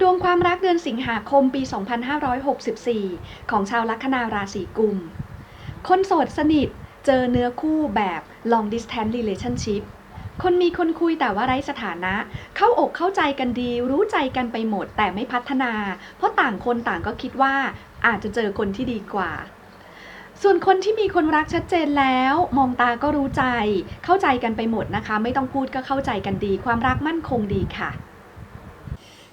ดวงความรักเดือนสิงหาคมปี 2564 ของชาวลัคนาราศีกุม คนโสดสนิทเจอเนื้อคู่แบบ long distance relationship คนมีคนคุยแต่ว่าไร้สถานะ เข้าอกเข้าใจกันดี รู้ใจกันไปหมดแต่ไม่พัฒนา เพราะต่างคนต่างก็คิดว่าอาจจะเจอคนที่ดีกว่า ส่วนคนที่มีคนรักชัดเจนแล้ว มองตาก็รู้ใจ เข้าใจกันไปหมดนะคะ ไม่ต้องพูดก็เข้าใจกันดี ความรักมั่นคงดีค่ะ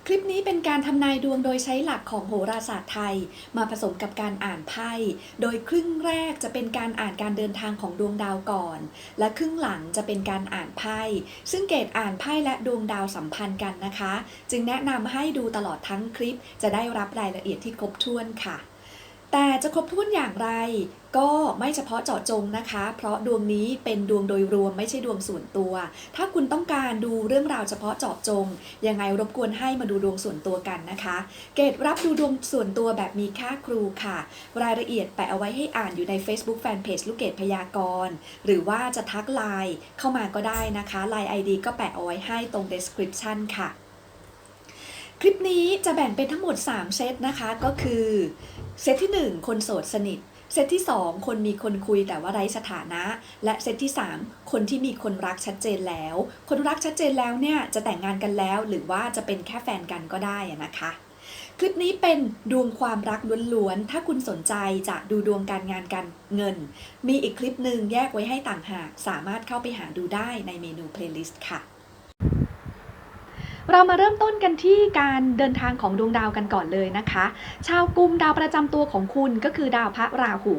คลิปนี้เป็นการทำนายดวงโดยใช้หลักของโหราศาสตร์ไทย มาผสมกับการอ่านไพ่ โดยครึ่งแรกจะเป็นการอ่านการเดินทางของดวงดาวก่อน และครึ่งหลังจะเป็นการอ่านไพ่ ซึ่งเกตอ่านไพ่และดวงดาวสัมพันธ์กันนะคะ จึงแนะนำให้ดูตลอดทั้งคลิปจะได้รับรายละเอียดที่ครบถ้วนค่ะ แต่จะครบถ้วนอย่างไร ก็ไม่เฉพาะเจาะจงนะคะ เพราะดวงนี้เป็นดวงโดยรวมไม่ใช่ดวงส่วนตัว ถ้าคุณต้องการดูเรื่องราวเฉพาะเจาะจง ยังไงรบกวนให้มาดูดวงส่วนตัวกันนะคะ เกรดรับดูดวงส่วนตัวแบบมีค่าครูค่ะ รายละเอียดแปะเอาไว้ให้อ่านอยู่ใน Facebook Fanpage ลูกเกดพยากรณ์หรือว่าจะทักไลน์เข้ามาก็ได้นะคะไลน์ ID ก็แปะเอาไว้ให้ตรง description ค่ะ คลิปนี้จะแบ่งเป็นทั้งหมด 3 เซตนะคะก็คือ เซตที่ 1 คนโสดสนิท เซตที่ 2 คนมีคนคุยแต่ว่าไร้สถานะ และเซตที่ 3 คนที่มีคนรักชัดเจนแล้ว คนรักชัดเจนแล้วเนี่ยจะแต่งงานกันแล้ว หรือว่าจะเป็นแค่แฟนกันก็ได้นะคะคลิปนี้เป็นดวงความรักล้วนๆ ถ้าคุณสนใจจะดูดวงการงานการเงิน มีอีกคลิปหนึ่งแยกไว้ให้ต่างหาก สามารถเข้าไปหาดูได้ในเมนูเพลย์ลิสต์ค่ะ เรามาเริ่มต้นกันที่การเดินทางของดวงดาวกันก่อนเลยนะคะ ชาวกุมดาวประจำตัวของคุณก็คือดาวพระราหู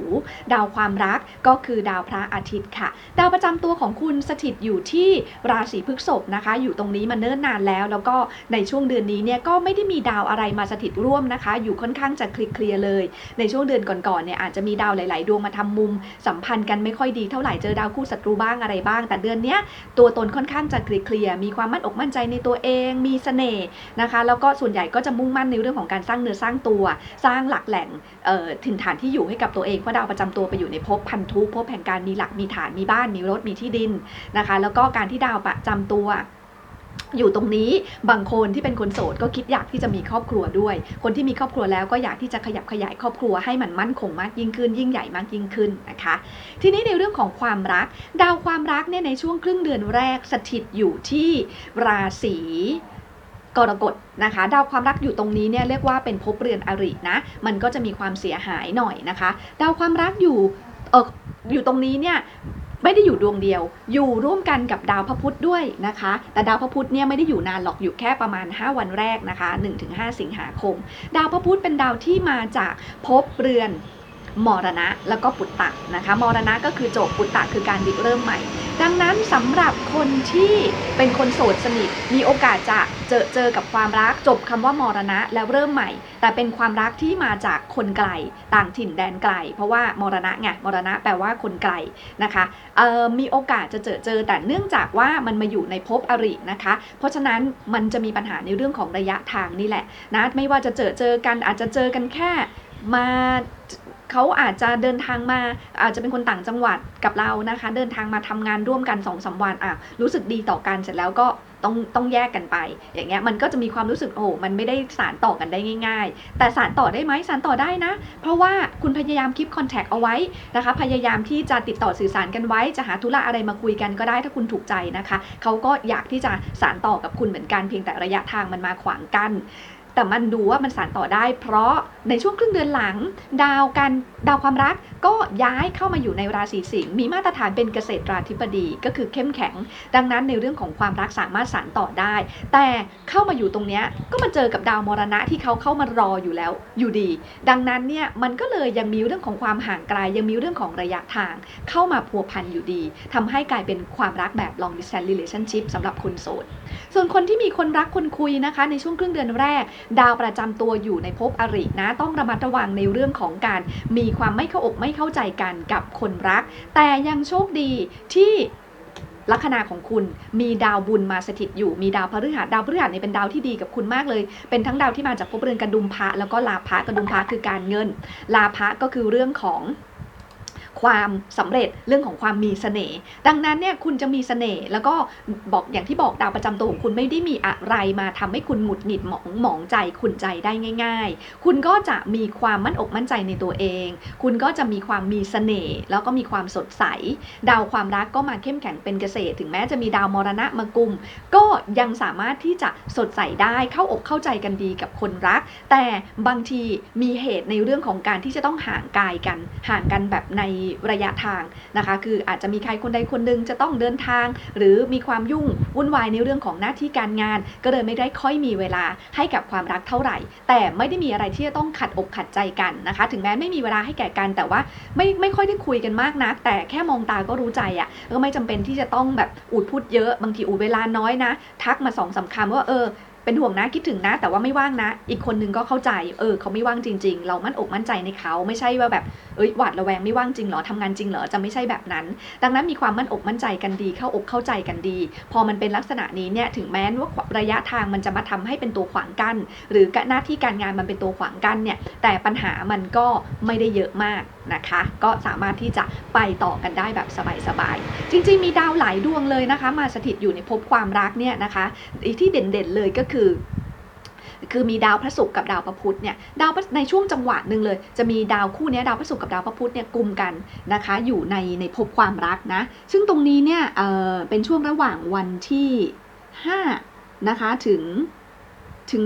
ดาวความรักก็คือดาวพระอาทิตย์ค่ะ ดาวประจำตัวของคุณสถิตอยู่ที่ราศีพฤษภนะคะ อยู่ตรงนี้มาเนิ่นนานแล้ว แล้วก็ในช่วงเดือนนี้เนี่ยก็ไม่ได้มีดาวอะไรมาสถิตร่วมนะคะ อยู่ค่อนข้างจะเคลียร์เลย ในช่วงเดือนก่อนๆเนี่ยอาจจะมีดาวหลาย ๆ ดวงมาทำมุม สัมพันธ์กันไม่ค่อยดีเท่าไหร่เจอดาวคู่ศัตรูบ้างอะไรบ้าง แต่เดือนเนี้ยตัวตนค่อนข้างจะเคลียร์มีความมั่นอกมั่นใจในตัวเองมีเสน่ห์นะคะ แล้วก็ส่วนใหญ่ก็จะมุ่งมั่นในเรื่องของการสร้างเนื้อสร้างตัว สร้างหลักแหล่งถิ่นฐานที่อยู่ให้กับตัวเองเพราะดาวประจำตัวไปอยู่ในภพพันธุภพแห่งการมีหลักมีฐานมีบ้านมีรถมีที่ดินนะคะ แล้วก็การที่ดาวประจำตัว อยู่ตรงนี้บางคนที่เป็นคนโสดก็คิดอยากที่จะมีครอบครัวด้วย คนที่มีครอบครัวแล้วก็อยากที่จะขยับขยายครอบครัวให้มันมั่นคงมากยิ่งขึ้น ยิ่งใหญ่มากยิ่งขึ้นนะคะ ทีนี้ในเรื่องของความรัก ดาวความรักเนี่ยในช่วงครึ่งเดือนแรกสถิตอยู่ที่ราศีกรกฎนะคะดาวความรักอยู่ตรงนี้เนี่ยเรียกว่าเป็นภพเรือนอรินะมันก็จะมีความเสียหายหน่อยนะคะ ดาวความรักอยู่เอออยู่ตรงนี้เนี่ย ไม่ได้อยู่ดวงเดียว อยู่ร่วมกันกับดาวพระพุธด้วยนะคะ แต่ดาวพระพุธเนี่ยไม่ได้อยู่นานหรอกอยู่แค่ประมาณ 5 วันแรกนะคะ 1-5 สิงหาคม ดาวพระพุธเป็นดาวที่มาจากภพเรือนมรณะแล้วก็ปุตตะนะคะ มรณะก็คือจบปุตตะคือการริเริ่มใหม่ ดังนั้นสำหรับคนที่เป็นคนโสดสนิท มีโอกาสจะเจอเจอกับความรักจบคำว่ามรณะแล้วเริ่มใหม่ แต่เป็นความรักที่มาจากคนไกลต่างถิ่นแดนไกล เพราะว่ามรณะไงมรณะแปลว่าคนไกลนะคะมีโอกาสจะเจอเจอ แต่เนื่องจากว่ามันมาอยู่ในภพอรินะคะ เพราะฉะนั้นมันจะมีปัญหาในเรื่องของระยะทางนี่แหละนะไม่ว่าจะเจอเจอกันอาจจะเจอกันแค่มา เขาอาจจะเดินทางมาอาจจะเป็นคนต่างจังหวัดกับเรานะคะ เดินทางมาทำงานร่วมกัน2อสวันอะรู้สึกดีต่อกันเสร็จแล้วก็ต้องต้องแยกกันไป อย่างเงี้ยมันก็จะมีความรู้สึกโอ้มันไม่ได้สารต่อกันได้ง่าย ๆ แต่สารต่อได้ไหมสารต่อได้นะ เพราะว่าคุณพยายามคลิปคอนแทคเอาไว้นะคะ พยายามที่จะติดต่อสื่อสารกันไว้ จะหาธุระอะไรมาคุยกันก็ได้ถ้าคุณถูกใจนะคะ เขาก็อยากที่จะสารต่อกับคุณเหมือนกันเพียงแต่ระยะทางมันมาขวางกัน แต่มันดูว่ามันสานต่อได้ เพราะในช่วงครึ่งเดือนหลัง ดาวการดาวความรักก็ย้ายเข้ามาอยู่ในราศีสิงห์มีมาตรฐานเป็นเกษตราธิบดีก็คือเข้มแข็ง ดังนั้นในเรื่องของความรักสามารถสานต่อได้ แต่เข้ามาอยู่ตรงนี้ก็มาเจอกับดาวมรณะที่เขาเข้ามารออยู่แล้วอยู่ดี ดังนั้นเนี่ยมันก็เลยยังมีเรื่องของความห่างไกลยังมีเรื่องของระยะทาง เข้ามาพัวพันอยู่ดีทำให้กลายเป็นความรักแบบ long distance relationship สำหรับคนโสดส่วนคนที่มีคนรักคนคุยนะคะ ในช่วงครึ่งเดือนแรกดาวประจำตัวอยู่ในภพอรินะ ต้องระมัดระวังในเรื่องของการมีความไม่เข้าอกไม่เข้าใจกันกับคนรัก แต่ยังโชคดีที่ลัคนาของคุณมีดาวบุญมาสถิตอยู่มีดาวพฤหัสดาวพฤหัสเนี่ยเป็นดาวที่ดีกับคุณมากเลย เป็นทั้งดาวที่มาจากภพเรือนกระดุมพระแล้วก็ลาภะกระดุมพระคือการเงิน ลาภะก็คือเรื่องของ ความสำเร็จเรื่องของความมีเสน่ห์ดังนั้นเนี่ยคุณจะมีเสน่ห์แล้วก็บอกอย่างที่บอกดาวประจำตัวของคุณไม่ได้มีอะไรมาทำให้คุณหงุดหงิดหมองหมองใจขุนใจได้ง่าย ๆ คุณก็จะมีความมั่นอกมั่นใจในตัวเอง คุณก็จะมีความมีเสน่ห์แล้วก็มีความสดใส ดาวความรักก็มาเข้มแข็งเป็นเกษตร ถึงแม้จะมีดาวมรณะมากุม ก็ยังสามารถที่จะสดใสได้เข้าอกเข้าใจกันดีกับคนรัก แต่บางทีมีเหตุในเรื่องของการที่จะต้องห่างกายกันห่างกันแบบในระยะทางนะคะ คืออาจจะมีใครคนใดคนหนึ่งจะต้องเดินทาง หรือมีความยุ่งวุ่นวายในเรื่องของหน้าที่การงาน ก็เลยไม่ได้ค่อยมีเวลาให้กับความรักเท่าไหร่ แต่ไม่ได้มีอะไรที่จะต้องขัดอกขัดใจกันนะคะ ถึงแม้ไม่มีเวลาให้แก่กันแต่ว่าไม่ไม่ค่อยได้คุยกันมากนัก แต่แค่มองตาก็รู้ใจอะ่ะก็ไม่จำเป็นที่จะต้องแบบอูดพูดเยอะบางทีอูดเวลาน้อยนะ ทักมาสองสามคำว่าเออ เป็นห่วงนะคิดถึงนะ แต่ว่าไม่ว่างนะ อีกคนนึงก็เข้าใจเออเขาไม่ว่างจริง ๆ เรามั่นอกมั่นใจในเขาไม่ใช่ว่าแบบเอ้ยหวาดระแวงไม่ว่างจริงเหรอทำงานจริงเหรอจะไม่ใช่แบบนั้น ดังนั้นมีความมั่นอกมั่นใจกันดี เข้าอกเข้าใจกันดี พอมันเป็นลักษณะนี้เนี่ยถึงแม้ว่าระยะทางมันจะมาทำให้เป็นตัวขวางกั้นหรือหน้าที่การงานมันเป็นตัวขวางกั้นเนี่ยแต่ปัญหามันก็ไม่ได้เยอะมากนะคะ ก็สามารถที่จะไปต่อกันได้แบบสบายๆ จริงๆ มีดาวหลายดวงเลยนะคะ มาสถิตอยู่ในภพความรักเนี่ยนะคะที่เด่นๆเลยก็คือคือมีดาวพระศุกร์กับดาวพระพุธเนี่ยดาวในช่วงจังหวะหนึ่งเลย จะมีดาวคู่นี้ดาวพระศุกร์กับดาวพระพุธเนี่ยกลุ่มกันนะคะ อยู่ในในภพความรักนะ ซึ่งตรงนี้เนี่ยเเป็นช่วงระหว่างวันที่ 5 นะคะถึงถึง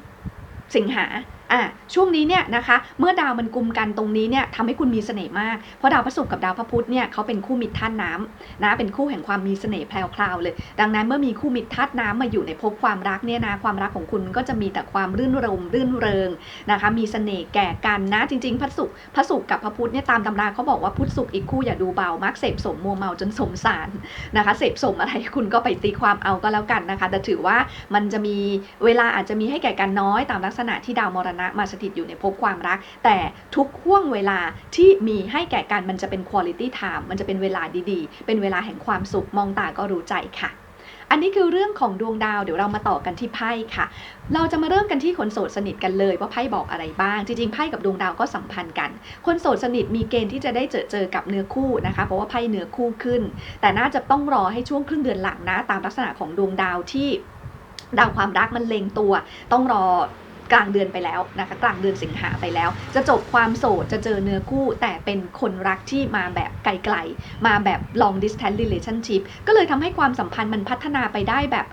13 สิงหา อะช่วงนี้เนี่ยนะคะเมื่อดาวมันกุมกันตรงนี้เนี่ยทำให้คุณมีเสน่ห์มาก เพราะดาวพระศุกร์กับดาวพระพุธเนี่ยเขาเป็นคู่มิตรธาตุน้ำนะเป็นคู่แห่งความมีเสน่ห์แพรวๆเลย ดังนั้นเมื่อมีคู่มิตรธาตุน้ำมาอยู่ในภพความรักเนี่ยนะความรักของคุณก็จะมีแต่ความรื่นรมรื่นเริงนะคะมีเสน่ห์แก่กันนะจริงๆพระศุกร์พระศุกร์กับพระพุธเนี่ยตามตำราเขาบอกว่าพุธศุกร์อีกคู่อย่าดูเบามักเสพสมมัวเมาจนสมสารนะคะเสพสมอะไรคุณก็ไปตีความเอาก็แล้วกันนะคะ แต่ถือว่ามันจะมีเวลาอาจจะมีให้แก่กันน้อยตามลักษณะที่ดาวมรณะมาสถิตอยู่ในภพความรัก แต่ทุกห่วงเวลาที่มีให้แก่กันมันจะเป็น quality time มันจะเป็นเวลาดีๆ เป็นเวลาแห่งความสุขมองตาก็รู้ใจค่ะอันนี้คือเรื่องของดวงดาวเดี๋ยวเรามาต่อกันที่ไพ่ค่ะ เราจะมาเริ่มกันที่คนโสดสนิทกันเลยว่าไพ่บอกอะไรบ้าง จริงๆไพ่กับดวงดาวก็สัมพันธ์กัน คนโสดสนิทมีเกณฑ์ที่จะได้เจอเจอกับเนื้อคู่นะคะ เพราะว่าไพ่เนื้อคู่ขึ้น แต่น่าจะต้องรอให้ช่วงครึ่งเดือนหลังนะ ตามลักษณะของดวงดาวที่ดาวความรักมันเล็งตัว ต้องรอ กลางเดือนไปแล้วนะคะกลางเดือนสิงหาไปแล้ว จะจบความโสดจะเจอเนื้อคู่ แต่เป็นคนรักที่มาแบบไกลๆ มาแบบ long distance relationship ก็เลยทำให้ความสัมพันธ์มันพัฒนาไปได้แบบ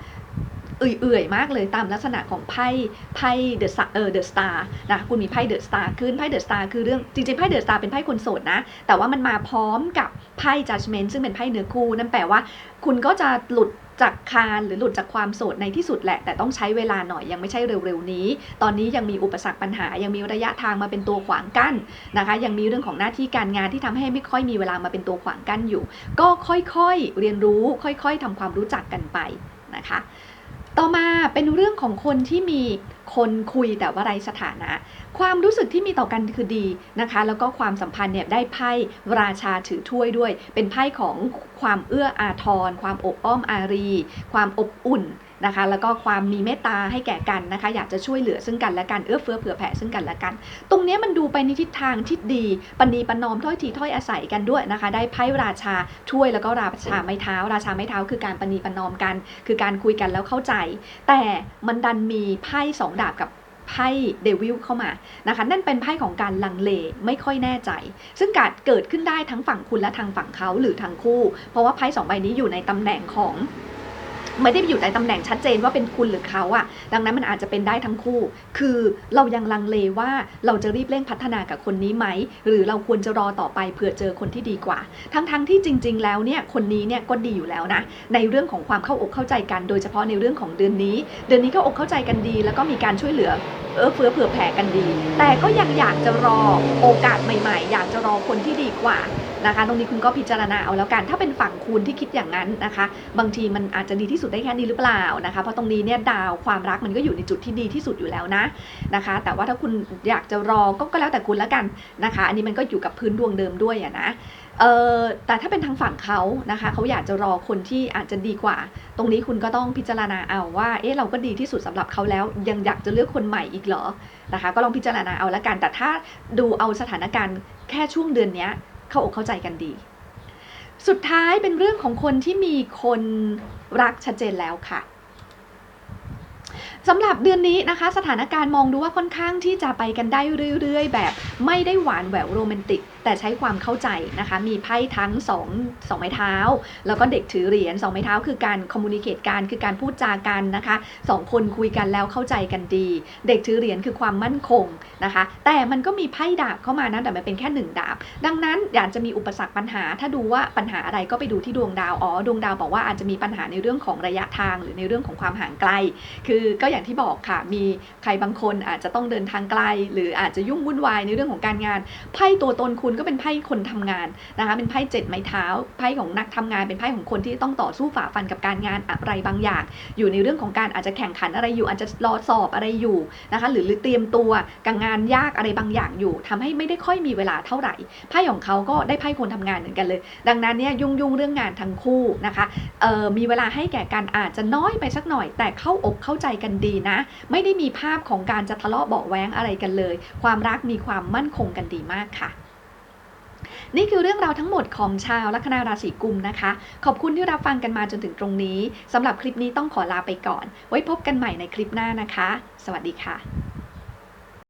เอื่อยๆมากเลยตามลักษณะของไพ่ไพ่เดอะเออเดอะสตาร์นะคุณมีไพ่เดอะสตาร์ขึ้นไพ่เดอะสตาร์คือเรื่องจริงๆไพ่เดอะสตาร์เป็นไพ่คนโสดนะ แต่ว่ามันมาพร้อมกับไพ่ judgment ซึ่งเป็นไพ่เนื้อคู่นั่นแปลว่า คุณก็จะหลุดจากคานหรือหลุดจากความโสดในที่สุดแหละ แต่ต้องใช้เวลาหน่อยยังไม่ใช่เร็วๆนี้ ตอนนี้ยังมีอุปสรรคปัญหา ยังมีระยะทางมาเป็นตัวขวางกั้นนะคะ ยังมีเรื่องของหน้าที่การงานที่ทำให้ไม่ค่อยมีเวลามาเป็นตัวขวางกั้นอยู่ ก็ค่อยๆเรียนรู้ ค่อย ๆทำความรู้จักกันไปนะคะ ต่อมาเป็นเรื่องของคนที่มีคนคุยแต่ว่าไรสถานะ ความรู้สึกที่มีต่อกันคือดีนะคะ แล้วก็ความสัมพันธ์เนี่ยได้ไพ่ราชาถือถ้วยด้วย เป็นไพ่ของความเอื้ออาทร ความอบอ้อมอารี ความอบอุ่น นะคะ แล้วก็ความมีเมตตาให้แก่กันนะคะ อยากจะช่วยเหลือซึ่งกันและกันเอื้อเฟื้อเผื่อแผ่ซึ่งกันและกัน ตรงนี้มันดูไปในทิศทางที่ดีปณีปนอมถ้อยทีถ้อยอาศัยกันด้วยนะคะ ได้ไพ่ราชาถ้วยแล้วก็ราชาไม้เท้า ราชาไม้เท้าคือการปณีปนอมกัน คือการคุยกันแล้วเข้าใจ แต่มันดันมีไพ่สองดาบกับไพ่เดวิลเข้ามานะคะ นั่นเป็นไพ่ของการลังเลไม่ค่อยแน่ใจ ซึ่งการเกิดขึ้นได้ทั้งฝั่งคุณและทางฝั่งเขาหรือทางคู่ เพราะว่าไพ่สองใบนี้อยู่ในตำแหน่งของ ไม่ได้อยู่ในตำแหน่งชัดเจนว่าเป็นคุณหรือเขาอะดังนั้นมันอาจจะเป็นได้ทั้งคู่ คือเรายังลังเลว่าเราจะรีบเร่งพัฒนากับคนนี้ไหม หรือเราควรจะรอต่อไปเผื่อเจอคนที่ดีกว่า ทั้งๆทที่จริง ๆ แล้วเนี่ยคนนี้เนี่ยก็ดีอยู่แล้วนะ ในเรื่องของความเข้าอกเข้าใจกัน โดยเฉพาะในเรื่องของเดือนนี้ เดือนนี้ก็อกเข้าใจกันดี แล้วก็มีการช่วยเหลือเออเฟื้อเผื่อแผ่กันดี แต่ก็ยังอยากจะรอโอกาสใหม่ ๆ อยากจะรอคนที่ดีกว่า นะคะ ตรงนี้คุณก็พิจารณาเอาแล้วกัน ถ้าเป็นฝั่งคุณที่คิดอย่างนั้นนะคะ บางทีมันอาจจะดีที่สุดได้แค่นี้หรือเปล่านะคะ เพราะตรงนี้เนี่ยดาวความรักมันก็อยู่ในจุดที่ดีที่สุดอยู่แล้วนะนะคะ แต่ว่าถ้าคุณอยากจะรอก็ก็แล้วแต่คุณแล้วกันนะคะ อันนี้มันก็อยู่กับพื้นดวงเดิมด้วยอะนะเออแต่ถ้าเป็นทางฝั่งเขานะคะเขาอยากจะรอคนที่อาจจะดีกว่า ตรงนี้คุณก็ต้องพิจารณาเอาว่า เอ๊ะเราก็ดีที่สุดสำหรับเขาแล้ว ยังอยากจะเลือกคนใหม่อีกเหรอนะคะ ก็ลองพิจารณาเอาละกัน แต่ถ้าดูเอาสถานการณ์แค่ช่วงเดือนเนี้ย เข้าอกเข้าใจกันดี สุดท้ายเป็นเรื่องของคนที่มีคนรักชัดเจนแล้วค่ะสำหรับเดือนนี้นะคะ สถานการณ์มองดูว่าค่อนข้างที่จะไปกันได้เรื่อยๆ แบบไม่ได้หวานแหววโรแมนติก แต่ใช้ความเข้าใจนะคะ มีไพ่ทั้ง2 2ไม้เท้า แล้วก็เด็กถือเหรียญ2ไม้เท้าคือการคอมมูนิเคตกันคือการพูดจากันนะคะสองคนคุยกันแล้วเข้าใจกันดี เด็กถือเหรียญคือความมั่นคงนะคะ แต่มันก็มีไพ่ดาบเข้ามานะแต่มันเป็นแค่หนึ่งดาบ ดังนั้นอยากจะมีอุปสรรคปัญหา ถ้าดูว่าปัญหาอะไรก็ไปดูที่ดวงดาวอ๋อดวงดาวบอกว่าอาจจะมีปัญหาในเรื่องของระยะทาง หรือในเรื่องของความห่างไกล คือก็อย่างที่บอกค่ะมีใครบางคนอาจจะต้องเดินทางไกล หรืออาจจะยุ่งวุ่นวายในเรื่องของการงานไพ่ตัวตนคุณก็เป็นไพ่คนทำงานนะคะเป็นไพ่เจ็ดไม้เท้าไพ่ของนักทำงานเป็นไพ่ของคนที่ต้องต่อสู้ฝ่าฟันกับการงานอะไรบางอย่าง อยู่ในเรื่องของการอาจจะแข่งขันอะไรอยู่ อาจจะรอสอบอะไรอยู่นะคะหรือเตรียมตัวกับงานยากอะไรบางอย่างอยู่ทำให้ไม่ได้ค่อยมีเวลาเท่าไหร่ไพ่ของเขาก็ได้ไพ่คนทำงานเหมือนกันเลย ดังนั้นเนี่ยยุ่งยุ่งๆเรื่องงานทั้งคู่นะคะเอ่อมีเวลาให้แก่กันอาจจะน้อยไปสักหน่อย แต่เข้าอกเข้าใจกันดีนะ ไม่ได้มีภาพของการจะทะเลาะเบาแว้งอะไรกันเลย ความรักมีความมั่นคงกันดีมากค่ะ นี่คือเรื่องราวทั้งหมดของชาวลัคนาราศีกุมนะคะ ขอบคุณที่รับฟังกันมาจนถึงตรงนี้สำหรับคลิปนี้ต้องขอลาไปก่อน ไว้พบกันใหม่ในคลิปหน้านะคะ สวัสดีค่ะ